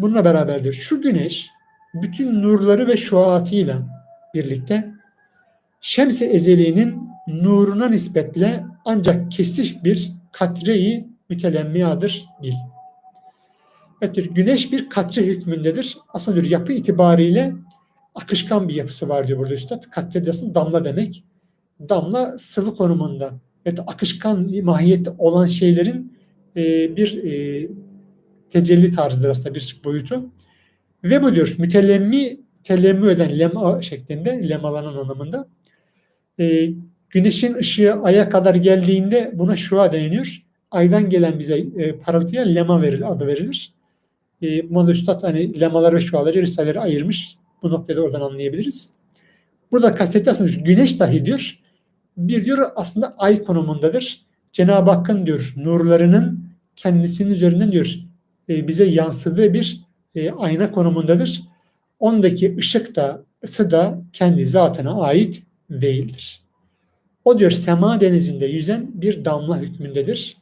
bununla beraberdir. Şu güneş bütün nurları ve şuatıyla birlikte Şems-i Ezeli'nin nuruna nispetle ancak kesif bir katreyi mütelemmiyadır bil. Evet güneş bir katre hükmündedir. Aslında diyor, yapı itibariyle akışkan bir yapısı var diyor burada üstad. Katre aslında damla demek. Damla sıvı konumunda. Evet, akışkan mahiyette olan şeylerin e, bir e, tecelli tarzıdır aslında bir boyutu. Ve bu diyor mütelemmi telemmü eden lema şeklinde lemalanın anlamında. E, güneşin ışığı aya kadar geldiğinde buna şua deniliyor. Aydan gelen bize e, parıltıya lema verilir, adı verilir. E, Buna Üstad hani lemalar ve şuaları risaleleri ayırmış. Bu noktada oradan anlayabiliriz. Burada kastetli aslında güneş dahi diyor. Bir diyor aslında ay konumundadır. Cenab-ı Hakk'ın diyor nurlarının kendisinin üzerinden diyor bize yansıdığı bir e, ayna konumundadır. Ondaki ışık da ısı da kendi zatına ait değildir. O diyor sema denizinde yüzen bir damla hükmündedir.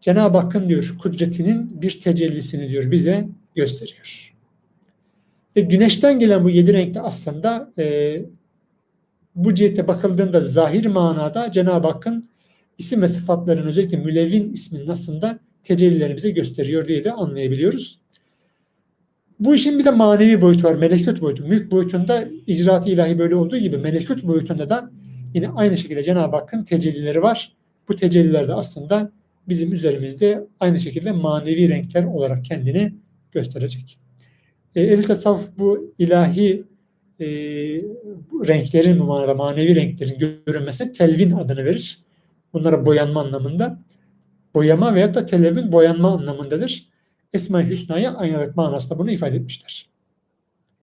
Cenab-ı Hakk'ın diyor kudretinin bir tecellisini diyor bize gösteriyor. Ve güneşten gelen bu yedi renkte aslında e, bu cihette bakıldığında zahir manada Cenab-ı Hakk'ın isim ve sıfatların özellikle mülevvin isminin aslında tecellilerini bize gösteriyor diye de anlayabiliyoruz. Bu işin bir de manevi boyutu var. Melekut boyutu. Mülk boyutunda icraat ilahi böyle olduğu gibi melekut boyutunda da yine aynı şekilde Cenab-ı Hakk'ın tecellileri var. Bu tecelliler de aslında bizim üzerimizde aynı şekilde manevi renkler olarak kendini gösterecek. E, El tasavvuf bu ilahi e, renklerin bu manada manevi renklerin görünmesi telvin adını verir. Bunlara boyanma anlamında. Boyama veyahut da televin boyanma anlamındadır. Esma-i Hüsna'ya aynalık manasında bunu ifade etmişler.